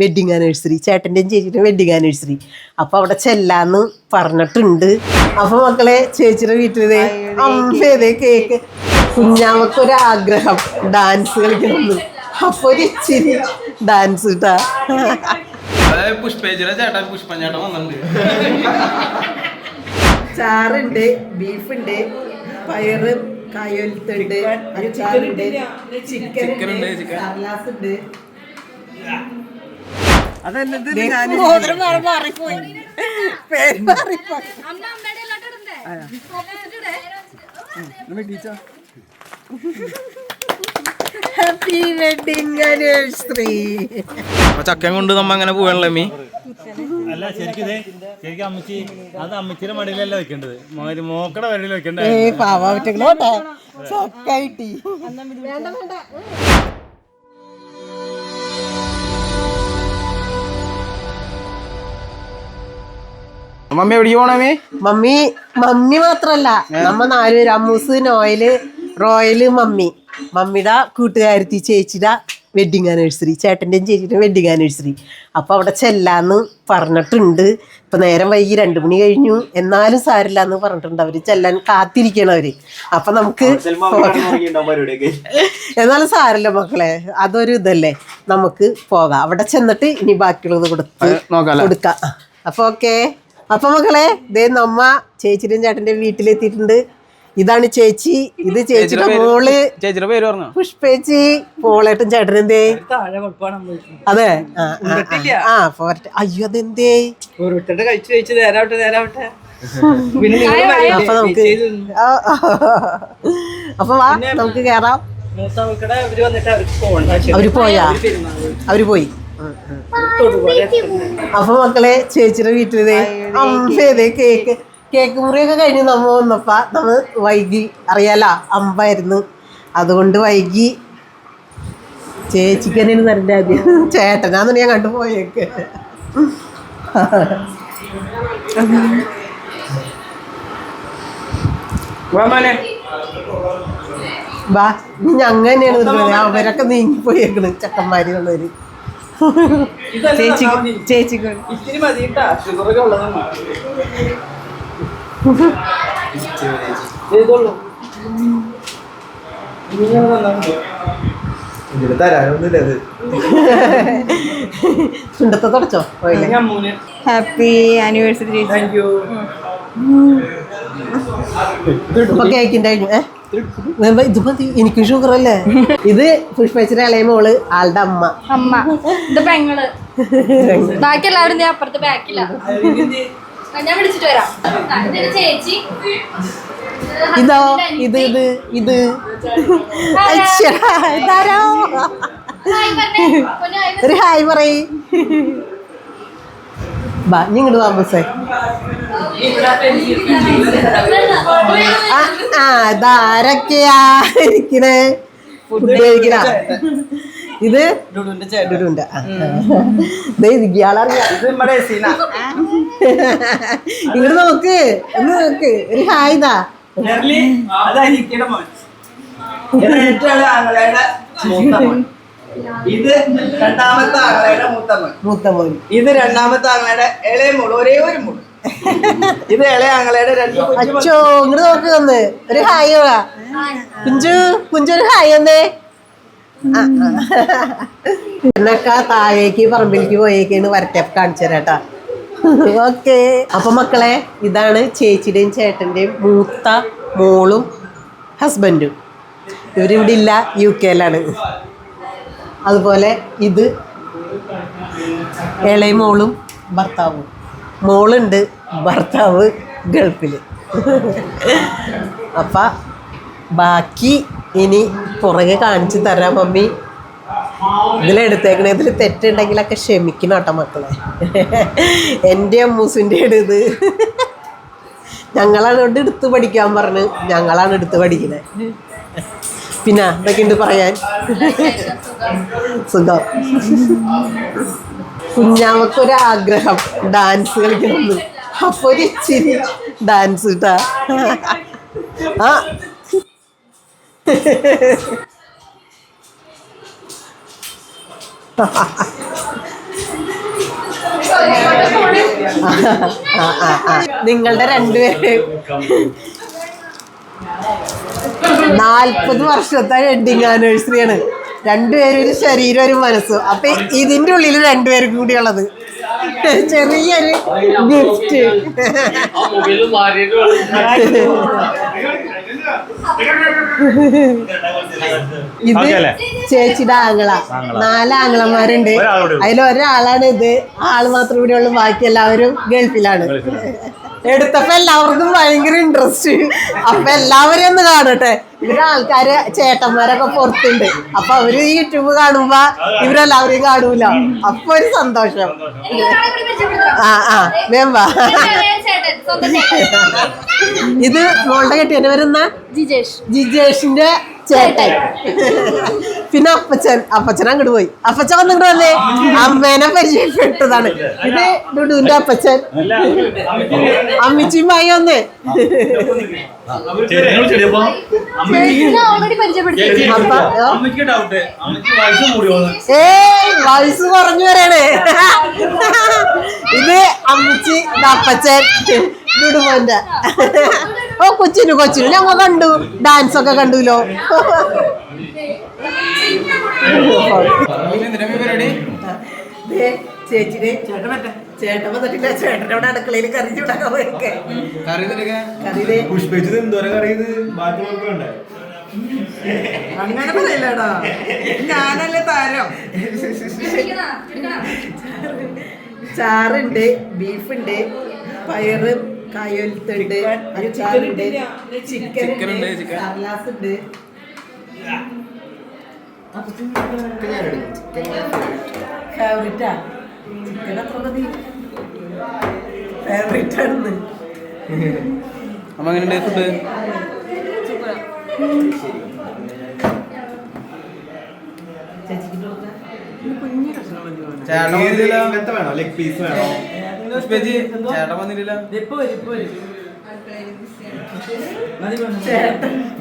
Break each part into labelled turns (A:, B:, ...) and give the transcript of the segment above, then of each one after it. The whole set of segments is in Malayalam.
A: വെഡിങ് ആനിവേഴ്സറി ചേട്ടന്റെയും ചേച്ചിയുടെയും വെഡിങ് ആനിവേഴ്സറി അപ്പൊ അവിടെ ചെല്ലാന്ന് പറഞ്ഞിട്ടുണ്ട്. അപ്പൊ മക്കളെ ചേച്ചിയുടെ വീട്ടിലേ അമ്മേതേ കേക്ക്. കുഞ്ഞാമക്കൊരു ആഗ്രഹം ഡാൻസ് കളിക്കണമെന്ന്. അപ്പോൾ ഒരു ഇച്ചിരി ഡാൻസ് കിട്ടാ
B: അതായത് പുഷ്പേച്ചിയുടെ ചേട്ടൻ പുഷ്പൻ ചേട്ടൻ വന്നിട്ടുണ്ട്.
A: ചാറുണ്ട് ബീഫുണ്ട് പയറ് കായൊലുത്തുണ്ട് അച്ചാറുണ്ട് ചിക്കൻ
B: ഉണ്ട് ചിക്കൻ
A: ഉണ്ട്, ഹാപ്പി വെഡിങ് ആനിവേഴ്സറി
B: അപ്പൊ ചക്കൻ കൊണ്ട് നമ്മ അങ്ങനെ പോവാണല്ലേ മീ
C: അല്ല ശരിക്കും ശരിക്കും അമ്മച്ചി അത് അമ്മച്ചിയുടെ മടിയിലല്ല വെക്കേണ്ടത്. മോക്കടെ വരയിൽ വെക്കേണ്ടത്.
A: ചക്കായിട്ടി.
B: മമ്മി എവിടേക്ക് പോണേ മീ
A: മമ്മി മമ്മി മാത്രല്ല. നമ്മ നാലുപേര് അമ്മൂസ് നോയൽ റോയൽ മമ്മി. മമ്മിയുടെ കൂട്ടുകാരത്തി ചേച്ചിയുടെ വെഡിങ് ആനിവേഴ്സറി ചേട്ടന്റെയും ചേച്ചിയുടെയും വെഡിങ് ആനിവേഴ്സറി അപ്പോൾ അവിടെ ചെല്ലാന്ന് പറഞ്ഞിട്ടുണ്ട്. ഇപ്പം നേരം വൈകി രണ്ട് മണി കഴിഞ്ഞു. എന്നാലും സാരില്ല എന്ന് പറഞ്ഞിട്ടുണ്ട് അവർ ചെല്ലാൻ കാത്തിരിക്കണവർ അപ്പം നമുക്ക് എന്നാലും സാരില്ല മക്കളെ. അതൊരു ഇതല്ലേ. നമുക്ക് പോകാം. അവിടെ ചെന്നിട്ട് ഇനി ബാക്കിയുള്ളത് കൊടുത്ത്
B: നോക്കാലോ
A: കൊടുക്കാം. അപ്പോൾ ഓക്കെ അപ്പൊ മക്കളെ ദേ നമ്മ ചേച്ചിയുടെയും ചേട്ടന്റെ വീട്ടിലെത്തിയിട്ടുണ്ട്. ഇതാണ് ചേച്ചി. ഇത് ചേച്ചിയുടെ മോൾ.
B: ചേച്ചിയുടെ പേര് പറഞ്ഞോ?
A: പുഷ്പേച്ചി പോളേട്ടും ചേട്ടനും എന്തേ? അതെ. ആ, പോരട്ടെ. അയ്യോ അതെന്തേ?
D: ഓരോരുത്തരുടെ കഴിച്ചു കഴിച്ച് നേരാവട്ടെ നേരാവട്ടെ
A: അപ്പൊ നമുക്ക്. അപ്പൊ വാ നമുക്ക് കേറാം. അവർ പോയാ? അവർ പോയി. അപ്പൊ മക്കളെ ചേച്ചിയുടെ വീട്ടിലേ അമ്പേതേ കേക്ക്. കേക്ക് മുറിയൊക്കെ കഴിഞ്ഞ് നമ്മ വന്നപ്പ നമ്മ വൈകി. അറിയാലോ അമ്പായിരുന്നു. അതുകൊണ്ട് വൈകി. ചേച്ചിക്ക് തന്നെയാണ് തരണ്ട ആദ്യം. ചേട്ടനാന്ന് ഞാൻ കണ്ടുപോയേക്ക് ബാ ഞങ്ങനെയാണ് ഞങ്ങ തന്നെയാണ് നീങ്ങി അവരൊക്കെ നീങ്ങിപ്പോയേക്കണ് ചെക്കന്മാര് ചേച്ചി ചേച്ചിക്ക്
D: ഇത്തിരി മതി.
A: തുടച്ചോ
E: ഹാപ്പി ആനിവേഴ്സറി ചേച്ചി.
D: താങ്ക് യു
A: ഇപ്പൊ കേക്കിന്റെ കഴിഞ്ഞു ഏ? വേമ്പ ഇത് മതി. എനിക്ക് ഷുഗർ അല്ലേ? ഇത് പുഷ്പേച്ചിന്റെ ഇളയ മോൾ ആളുടെ അമ്മ.
E: അമ്മ. ഇത് പെങ്ങൾ. ബാക്കി എല്ലാവരും ഞാൻ അപ്പുറത്ത് ബാക്കില്ല ഞാൻ വിളിച്ചിട്ട് വരാം. ചേച്ചി.
A: ഇതോ? ഇത് ഇത് ഇത്. ഇതാരോ. ഒരു ഹായ് പറയ്. ബാ നീ ഇങ്ങോട്ട് താമസേ ആ ആ ഇതാരൊക്കെയാ ഇരിക്കണേ? ഫുഡ് കഴിക്കണ ഇത് ഇങ്ങോട്ട് നോക്ക് ഒന്ന് നോക്ക്. ഒരു ഹായ് ഇതാ.
D: നെർലി അതായിരിക്കണ ഇത് രണ്ടാമത്തെ ആങ്ങളയുടെ മൂത്ത മോൻ. ഇത് രണ്ടാമത്തെ ആങ്ങളയുടെ ഇളയ മോൾ ഒരേ ഒരു മോൾ. ഇത് ഇളയ ആങ്ങളയുടെ രണ്ട്
A: അച്ഛോ ഇങ്ങോട്ട് നോക്ക് ഒന്ന്. ഒരു ഹായ് കുഞ്ചു കുഞ്ചു ഒരു ഹായ് എന്നേ എന്നൊക്കെ താഴേക്ക് പറമ്പിലേക്ക് പോയേക്കാണ് വരട്ടെ കാണിച്ചു തരാട്ടാ ഓക്കെ. അപ്പൊ മക്കളെ ഇതാണ് ചേച്ചിയുടെയും ചേട്ടന്റെയും മൂത്ത മോളും ഹസ്ബൻഡും ഇവരിവിടെ ഇല്ല യു കെയിലാണ് അതുപോലെ ഇത് ഇളയ മോളും ഭർത്താവും. മോളുണ്ട് ഭർത്താവ് ഗൾഫിൽ അപ്പം ബാക്കി ഇനി പുറകെ കാണിച്ചു തരാം മമ്മി. ഇതിലെടുത്തേക്കണേ ഇതിൽ തെറ്റുണ്ടെങ്കിലൊക്കെ ക്ഷമിക്കണം കേട്ടോ മക്കളെ. എന്റെ അമ്മൂസിന്റെ ഇത്. ഞങ്ങളാണ് ഇവിടെ എടുത്ത് പഠിക്കാൻ പറഞ്ഞ് ഞങ്ങളാണ് എടുത്ത് പഠിക്കുന്നത് പിന്നെ എന്തൊക്കെയുണ്ട് പറയാൻ? സുഖം. കുഞ്ഞാമക്കൊരാഗ്രഹം ഡാൻസ് കളിക്കണം അപ്പൊ ഇച്ചിരി ഡാൻസ് കിട്ടാ ആ. നിങ്ങളുടെ രണ്ടുപേര് നാൽപ്പത് വർഷത്തെ വെഡിങ് ആനിവേഴ്സറിയാണ് രണ്ടുപേരും ഒരു ശരീരം ഒരു മനസ്സും. അപ്പൊ ഇതിന്റെ ഉള്ളിൽ രണ്ടുപേരും കൂടിയുള്ളത്. ചെറിയൊരു ഗിഫ്റ്റ് ഇത്? ചേച്ചിയുടെ ആങ്ങള. നാല് ആങ്ങളമാരുണ്ട്.
C: ഒരാളോട്
A: അതിൽ ഒരാളാണ് ഇത്. ആൾ മാത്രം ഇവിടെ ഉള്ളു. ബാക്കി എല്ലാവരും ഗൾഫിലാണ്. എടുത്തപ്പോ എല്ലാവർക്കും ഭയങ്കര ഇൻട്രസ്റ്റ് അപ്പൊ എല്ലാവരും ഒന്ന് കാണട്ടെ. ഇവരുടെ ആൾക്കാര് ചേട്ടന്മാരൊക്കെ പുറത്തുണ്ട്. അപ്പൊ അവർ ഈ യൂട്യൂബ് കാണുമ്പോ ഇവരെല്ലാവരെയും കാണൂല. അപ്പൊ ഒരു സന്തോഷം. ആ ആ
E: ചേട്ടൻ.
A: ഇത് മോളുടെ കെട്ടിയന്റെ വരുന്ന
E: ജിജേഷ്.
A: ജിജേഷിന്റെ ചേട്ടൻ. പിന്നെ അപ്പച്ചൻ അപ്പച്ചൻ അങ്ങോട്ട് പോയി. അപ്പച്ചൻ വന്നിട്ട് വന്നേ. അമ്മേനെ പരിചയപ്പെട്ടതാണ്. ഇത് ഡുഡുവിന്റെ അപ്പച്ചൻ. അമ്മിച്ചിമ്മായി വന്നേ.
E: ചേട്ടനെ ഓൾറെഡി പരിചയപ്പെടുത്തി.
C: അമ്മയ്ക്ക് ഡൗട്ട് അമ്മയ്ക്ക് വയസ്സ്
A: ഏയ് വയസ്സ് കുറഞ്ഞു വരാണ്. ഇത് അമ്മച്ചി അപ്പച്ചൻ ഡുഡുമോന്റെ ഓ കൊച്ചിനു കൊച്ചിനു. ഞങ്ങൾ കണ്ടു. ഡാൻസ് ഒക്കെ കണ്ടുല്ലോ
B: പരിപാടി
A: ചേച്ചിനെ ചേട്ടൻ ചേട്ടൻ വന്നിട്ടില്ല. ചേട്ടന്റെ അവിടെ അടുക്കളയിൽ കറി ചൂടാക്കാൻ പോയൊക്കെ
B: കറി എന്തിനൊക്കെ
A: കറിയിൽ
F: പുഷ്പിച്ചത് എന്തോരം കറിയത് ബാക്കിയുള്ളവർക്ക് വേണ്ടേ?
D: അങ്ങനെ പറയില്ലടാ. ഞാനല്ലേ താരം.
A: ചാറുണ്ട് ബീഫുണ്ട് പയറ് കായൊലുത്തുണ്ട് അച്ചാറുണ്ട് ചിക്കൻ.
B: ചിക്കൻ ഉണ്ട്, ചിക്കൻ.
A: സർലാസ് ഉണ്ട് ഫേവറേറ്റാ ഫേവറേറ്റ് ആണെന്ന്.
B: അമ്മ എങ്ങനെയുണ്ട് ഫുഡ് ചേട്ടൻ
F: ഏത്
B: വന്നില്ല
F: ഇങ്ങനത്തെ വേണോ ലെഗ് പീസ് വേണോ
B: ചേട്ടൻ. വന്നില്ല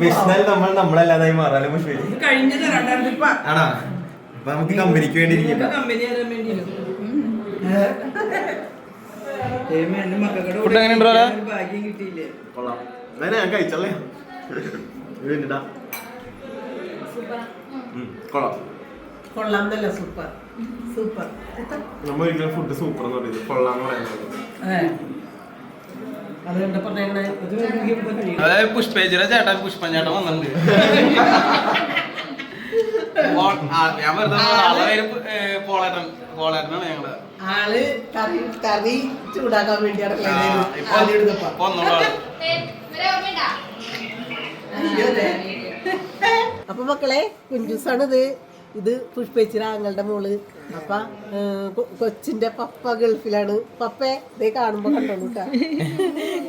F: വിഷ്ണൽ നമ്മൾ നമ്മളല്ലാതായി മാറാലോ പുഷ്പേജി
D: കഴിഞ്ഞത്
F: ആണാ? അപ്പൊ നമുക്ക് കമ്പനിക്ക് വേണ്ടി ഇരിക്കണ്ട
D: കമ്പനി
B: ഫുഡ് എങ്ങനെയുണ്ട് ഉണ്ടോ
D: ഒരു ഭാഗ്യം കിട്ടിയില്ലേ
F: കൊള്ളാം. അതെ ഞാൻ കഴിച്ചല്ലേ വേണ്ടിട്ടാ കൊള്ളാം.
A: കൊള്ളാം നല്ല സൂപ്പർ സൂപ്പർ
F: നമ്മൾ ഒരിക്കലും ഫുഡ് സൂപ്പർ എന്ന് പറയുന്നത് കൊള്ളാന്ന് പറയുന്നത്.
A: അതുകൊണ്ട് പറഞ്ഞേ
B: അതായത് പുഷ്പേജിയുടെ ചേട്ടൻ പുഷ്പൻ ചേട്ടൻ വന്നിട്ടുണ്ട്. ഞാൻ വെറുതെ പറഞ്ഞതാ. ആളുടെ പേര് പോളേട്ടൻ. പോളേട്ടനാണ് ഞങ്ങൾ.
A: ആൾ കറി കറി ചൂടാക്കാൻ വേണ്ടി. അപ്പൊ മക്കളെ കുഞ്ചുസാണിത്. ഇത് പുഷ്പേച്ചിര ആങ്ങളുടെ മോൾ. അപ്പ കൊച്ചിന്റെ പപ്പ ഗൾഫിലാണ്. പപ്പേ ഇതേ കാണുമ്പോ കണ്ടോളൂ ട്ടാ.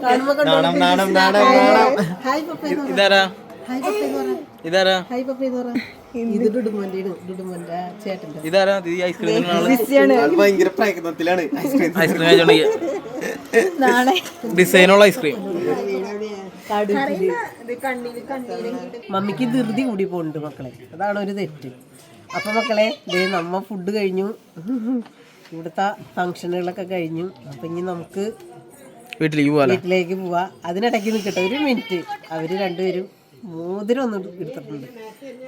A: കാണുമ്പോ കണ്ടോ
F: നാണം, നാണം, നാണം,
A: ഹായ്, പപ്പേ.
B: ഇതാരാ. ഇതാരാ? ഈ ഐസ്ക്രീം ആൾ
F: ഭയങ്കര പ്രയത്നത്തിലാണ്. ഐസ്ക്രീം
B: ഡിസൈനുള്ള ഐസ്ക്രീം
A: മമ്മിക്ക് ധൃതി കൂടി പോകുന്നുണ്ട് മക്കളെ. അതാണ് ഒരു തെറ്റ്. അപ്പൊ മക്കളെ ദേ നമ്മ ഫുഡ് കഴിഞ്ഞു. ഇവിടുത്തെ ഫങ്ഷനുകളൊക്കെ കഴിഞ്ഞു. അപ്പൊ ഇനി നമുക്ക്
B: വീട്ടിലേക്ക് പോകാലോ
A: വീട്ടിലേക്ക് പോവാ. അതിനിടയ്ക്ക് നിൽക്കട്ടെ ഒരു മിനിറ്റ് അവർ രണ്ടുപേരും മോതിരം ഒന്ന് എടുത്തിട്ടുണ്ട്.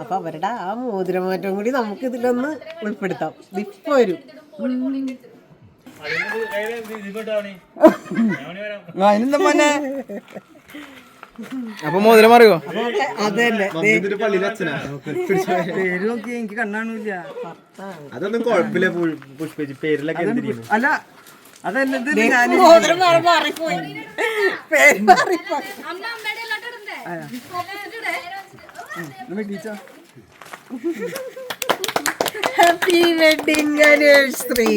A: അപ്പോൾ അവരുടെ ആ മോതിരമാറ്റം കൂടി നമുക്ക് ഇതിലൊന്ന് ഉൾപ്പെടുത്താം. ഇപ്പോൾ വരും
D: മോനെ?
B: അപ്പൊ മോതിരം അറിയോ
F: അതല്ലേ
D: പേര് നോക്കി എനിക്ക് കണ്ണാണില്ല.
F: അതൊന്നും കുഴപ്പമില്ല. പുഷ്പജി പേരിലൊക്കെ
D: അല്ല അതല്ലത്
A: മോതിരം മാറിപ്പോയി പേര് മാറിപ്പോയി ഹാപ്പി വെഡിങ്
D: അനിവേഴ്സറി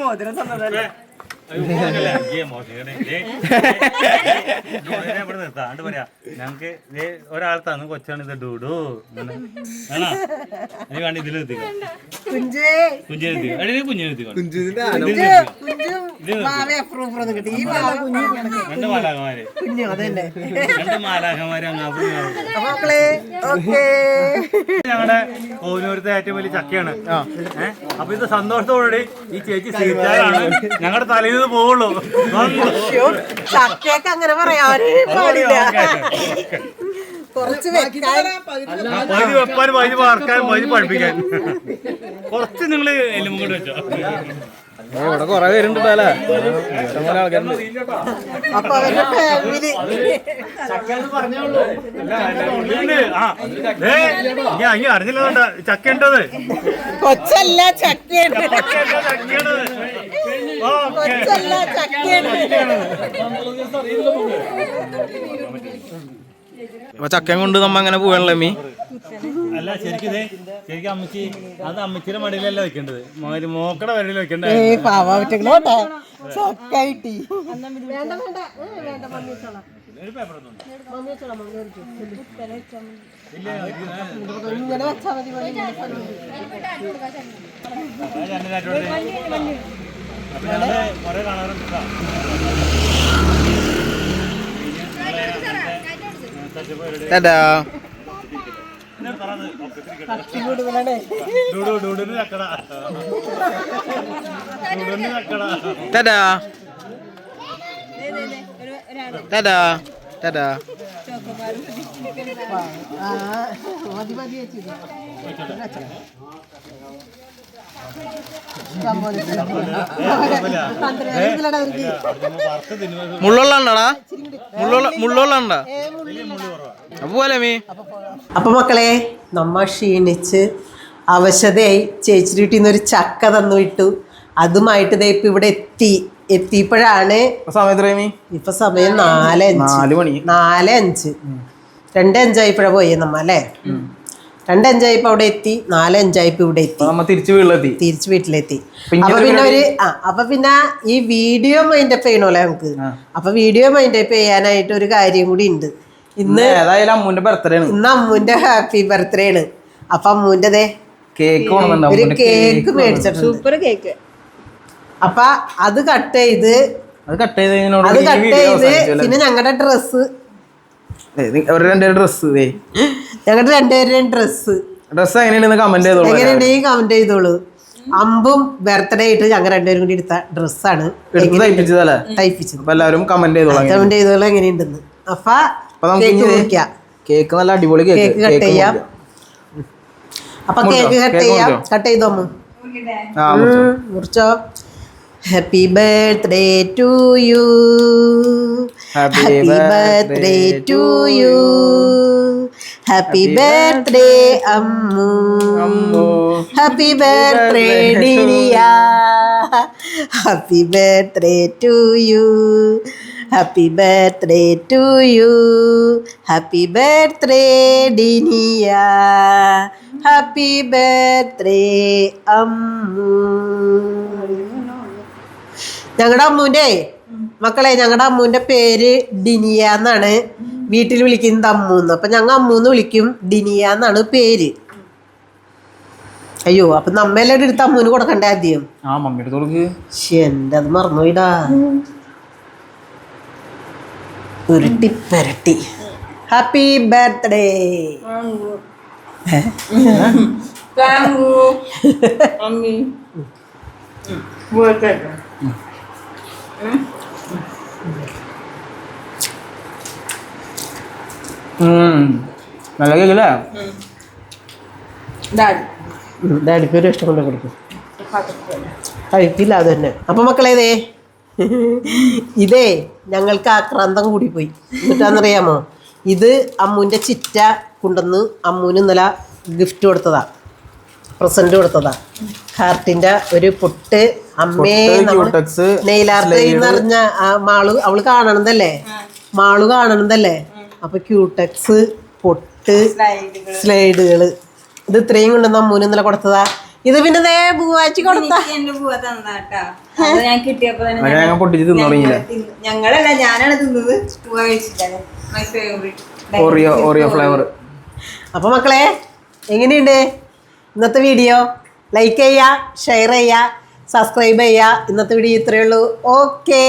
D: മോതിരം തന്നതല്ലേ?
C: നിർത്താണ്ട് പറയാ ഞങ്ങക്ക് ദേ ഒരാൾ തന്നു കൊച്ചാണ് ഇത്. ഡൂഡു. ആണോ? നീ വേണ്ട ഇതിൽ അടി രണ്ട് മാലാകമാര് രണ്ട് മാലാകമാര് ഞങ്ങളുടെ ഓനൂരത്തെ ഏറ്റവും വലിയ ചക്കയാണ്. ഏഹ് അപ്പൊ ഇത് സന്തോഷത്തോടുകൂടി ഈ ചേച്ചി സ്വീകരിച്ചാലാണ് ഞങ്ങളുടെ തലയിൽ നിന്ന് പോവുള്ളൂ.
A: ചക്കയൊക്കെ അങ്ങനെ പറയാൻ പാടില്ല. കുറച്ച്
C: പകുതി വെപ്പാൻ പകുതി വാർക്കാനും പകുതി പഠിപ്പിക്കാൻ. കുറച്ച് നിങ്ങൾ എല്ലും കൊണ്ട് വെച്ചോ.
D: ഇവിടെ കൊറേ പേരുണ്ട് അല്ലേ? ഇഷ്ടംപോലെ ആൾക്കാരുണ്ട്.
A: അപ്പൊ അവരുടെ ഫാമിലി
C: ഞാൻ അറിഞ്ഞില്ല ചക്കേണ്ടത്
A: കൊച്ചല്ല ചക്കയുണ്ട്.
C: ചക്കയാണത് ഓക്കെ
A: കൊച്ചല്ല ചക്കയാണ്
D: കൊണ്ട് നമ്മ അങ്ങനെ പോവാണല്ലോ മീ
C: അല്ല ശരിക്കും ശരിക്കും അമ്മച്ചി അത് അമ്മച്ചിയുടെ മടിയിലല്ല വെക്കേണ്ടത്. മോര് മോക്കടെ വരയിൽ
A: വെക്കേണ്ടത്. ഇങ്ങനെ വെച്ചാ മതി.
D: ടാറ്റാ. ടാറ്റാ. ടാറ്റാ.
A: ആ മതി മതി
D: മുള്ളുള്ളണ്ടാ മുള്ളുള്ള മുള്ളുള്ളണ്ടാ? അപ്പൊ പോലെ മീ
A: അപ്പൊ മക്കളെ നമ്മ ക്ഷീണിച്ച് അവശതയായി ചേച്ചി വീട്ടിൽ നിന്ന് ഒരു ചക്ക തന്നു ഇട്ടു അതുമായിട്ട് ദേ ഇപ്പൊ ഇവിടെ എത്തി. എത്തിയപ്പോഴാണ് ഇപ്പൊ സമയം നാലഞ്ച്
D: നാല് മണി.
A: നാല് അഞ്ച്. രണ്ട് അഞ്ചായപ്പോഴാ പോയേ നമ്മ അല്ലേ? രണ്ട് അഞ്ചായപ്പോ അവിടെ എത്തി നാല് അഞ്ചായപ്പോ ഇവിടെ എത്തി.
D: നമ്മ തിരിച്ചു വീട്ടിലെത്തി.
A: തിരിച്ചു വീട്ടിലെത്തി.
D: പിന്നെ
A: അപ്പൊ പിന്നെ ഒരു ആ അപ്പൊ പിന്നെ ഈ വീഡിയോ മൈൻഡ് അപ്പ് ചെയ്യണോല്ലേ നമുക്ക്. അപ്പൊ വീഡിയോ മൈൻഡ് അപ്പ് ചെയ്യാനായിട്ട് ഒരു കാര്യം കൂടി ഉണ്ട്. ഇന്ന്
D: ഏതായാലും അമ്മൂന്റെ ബർത്ത്ഡേ ആണ്.
A: ഇന്ന് അമ്മുന്റെ ഹാപ്പി ബർത്ത്ഡേ ആണ്. അപ്പൊ അമ്മൂന്റെതേ
D: കേക്ക്
A: ഒരു കേക്ക് മേടിച്ചിട്ടുണ്ട്. സൂപ്പർ കേക്ക് അപ്പൊ അത് കട്ട് ചെയ്ത്
D: അത് കട്ട്
A: ചെയ്ത് പിന്നെ ഞങ്ങളുടെ ഡ്രസ്സ്
D: ഒരു രണ്ടേ ഡ്രസ്
A: ഞങ്ങളുടെ രണ്ടുപേരുടെയും ഡ്രസ്സ്
D: ഡ്രസ് എങ്ങനെയുണ്ടെന്ന് കമന്റ് ചെയ്തോളൂ.
A: എങ്ങനെയുണ്ടെങ്കിൽ കമന്റ് ചെയ്തോളൂ. അമ്പും ബർത്ത്ഡേ ആയിട്ട് ഞങ്ങൾ രണ്ടുപേരും കൂടി എടുത്ത ഡ്രസ്സാണ്
D: തയ്പ്പിച്ചതല്ലേ?
A: തയ്പ്പിച്ചത്
D: എല്ലാവരും കമന്റ് ചെയ്തോളാം
A: കമന്റ് ചെയ്തോളൂ എങ്ങനെയുണ്ടെന്ന്. അപ്പൊ കേക്ക്
D: നല്ല അടിപൊളി കേക്ക്
A: കേക്ക് കട്ട് ചെയ്യാം. അപ്പൊ കേക്ക് കട്ട് ചെയ്യാം. കട്ട് ചെയ്തോ മുറിച്ചോ. Happy birthday to you happy birthday to you happy birthday Ammu
D: Ammu.
A: Happy birthday Dinia happy birthday to you happy birthday to you happy birthday Dinia happy birthday Ammu ഞങ്ങളുടെ അമ്മൂന്റെ മക്കളെ ഞങ്ങളുടെ അമ്മൂന്റെ പേര് ഡിനിയ എന്നാണ്. വീട്ടിൽ വിളിക്കുന്നത് അമ്മൂന്ന്. അപ്പം ഞങ്ങൾ അമ്മൂന്ന് വിളിക്കും. ഡിനിയ എന്നാണ് പേര്. അയ്യോ അപ്പൊ നമ്മെല്ലാം എടുത്ത് അമ്മൂന് കൊടുക്കണ്ടേ ആദ്യം?
D: ആ മമ്മിയുടെ കൊടുക്ക്.
A: എന്റെ അത് മറന്നുപോയിടാ. ഉരുട്ടി പെരട്ടി. ഹാപ്പി ബർത്ത്ഡേ
D: ഉം. നല്ല കേക്കല്ലേ
A: ഡാഡിക്ക് ഒരു ഇഷ്ടം കൊണ്ട് കൊടുക്കും. കഴിക്കില്ല അത് തന്നെ. അപ്പൊ മക്കളേതേ ഇതേ. ഞങ്ങൾക്ക് ആക്രാന്തം കൂടിപ്പോയി എന്നിട്ടാന്നറിയാമോ? ഇത് അമ്മുന്റെ ചിറ്റ കൊണ്ടുവന്ന് അമ്മുവിന് ഇന്നലെ ഗിഫ്റ്റ് കൊടുത്തതാ. പ്രസന്റ് കൊടുത്തതാ. ഹാർട്ടിന്റെ ഒരു പൊട്ട് അമ്മേ നെയ്ലാർട്ട് ആ മാളു അവൾ കാണണതല്ലേ? മാൾ കാണണതല്ലേ? അപ്പൊ ക്യൂടെക്സ് പൊട്ട് സ്ലൈഡുകൾ. ഇത് ഇത്രയും കൊണ്ട് അമ്മൂന് ഇന്നലെ കൊടുത്തതാ. ഇത് പിന്നെ ദേ പൂവാച്ചി കൊടുത്താ.
G: ഞങ്ങളല്ല ഞാനാണ് തിന്നത്.
B: ഓറിയോ ഓറിയോ ഫ്ലേവർ
A: അപ്പോൾ മക്കളെ എങ്ങനെയുണ്ട്? ഇന്നത്തെ വീഡിയോ ലൈക്ക് ചെയ്യുക ഷെയർ ചെയ്യുക സബ്സ്ക്രൈബ് ചെയ്യുക. ഇന്നത്തെ വീഡിയോ ഇത്രയേ ഉള്ളൂ. ഓക്കേ